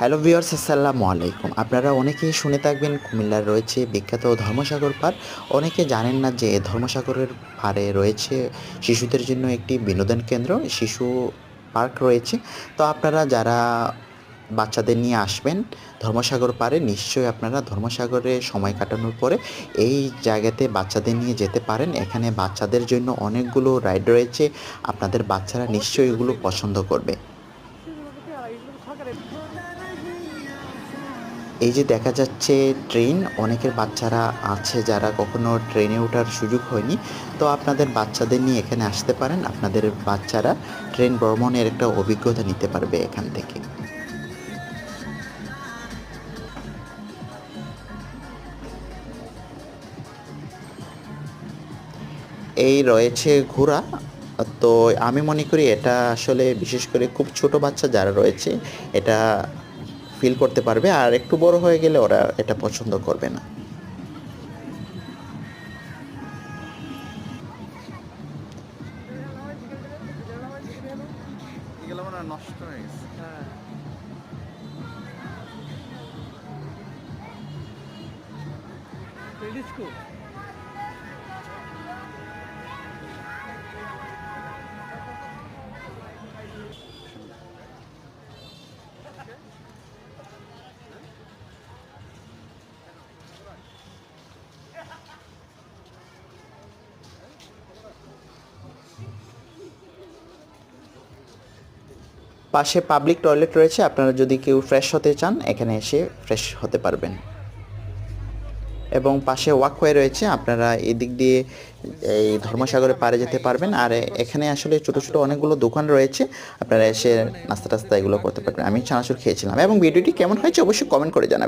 Hello viewers, আসসালামু আলাইকুম। আপনারা অনেকেই শুনে থাকবেন কুমিল্লার রয়েছে বিখ্যাত ধর্মসাগর পার্ক অনেকে জানেন না যে ধর্মসাগরের পাড়ে রয়েছে শিশুদের জন্য একটি বিনোদন কেন্দ্র, শিশু পার্ক রয়েছে। তো আপনারা যারা বাচ্চাদের নিয়ে আসবেন ধর্মসাগর পারে নিশ্চয়ই আপনারা ধর্মসাগরে সময় কাটানোর পরে এই জায়গাতে বাচ্চাদের নিয়ে যেতে পারেন। এখানে বাচ্চাদের জন্য অনেকগুলো রাইড রয়েছে। আপনাদের বাচ্চারা নিশ্চয়ই এগুলো পছন্দ করবে। এই যে দেখা যাচ্ছে ট্রেন, অনেকের বাচ্চারা আছে যারা কখনো ট্রেনে ওঠার সুযোগ হয়নি। তো আপনাদের বাচ্চাদের নিয়ে এখানে আসতে পারেন। আপনাদের বাচ্চারা ট্রেন ভ্রমণের একটা অভিজ্ঞতা নিতে পারবে এখান থেকে। এই রয়েছে ঘোড়া। তো আমি মনে করি এটা আসলে বিশেষ করে খুব ছোট বাচ্চা যারা রয়েছে এটা ফিল করতে পারবে আর একটু বড় হয়ে গেলে ওরা এটা পছন্দ করবে না। হয়ে পাশে পাবলিক টয়লেট রয়েছে, আপনারা যদি কেউ ফ্রেশ হতে চান, এখানে এসে ফ্রেশ হতে পারবেন। এবং পাশে ওয়াকওয়ে রয়েছে, আপনারা এদিক দিয়ে এই ধর্মসাগরে পারে যেতে পারবেন। আর এখানে আসলে ছোট ছোট অনেকগুলো দোকান রয়েছে, আপনারা এসে নাস্তা টাস্তা এগুলো করতে পারবেন। আমি চানাচুর খেয়েছিলাম। এবং ভিডিওটি কেমন হয়েছে অবশ্যই কমেন্ট করে জানাবেন।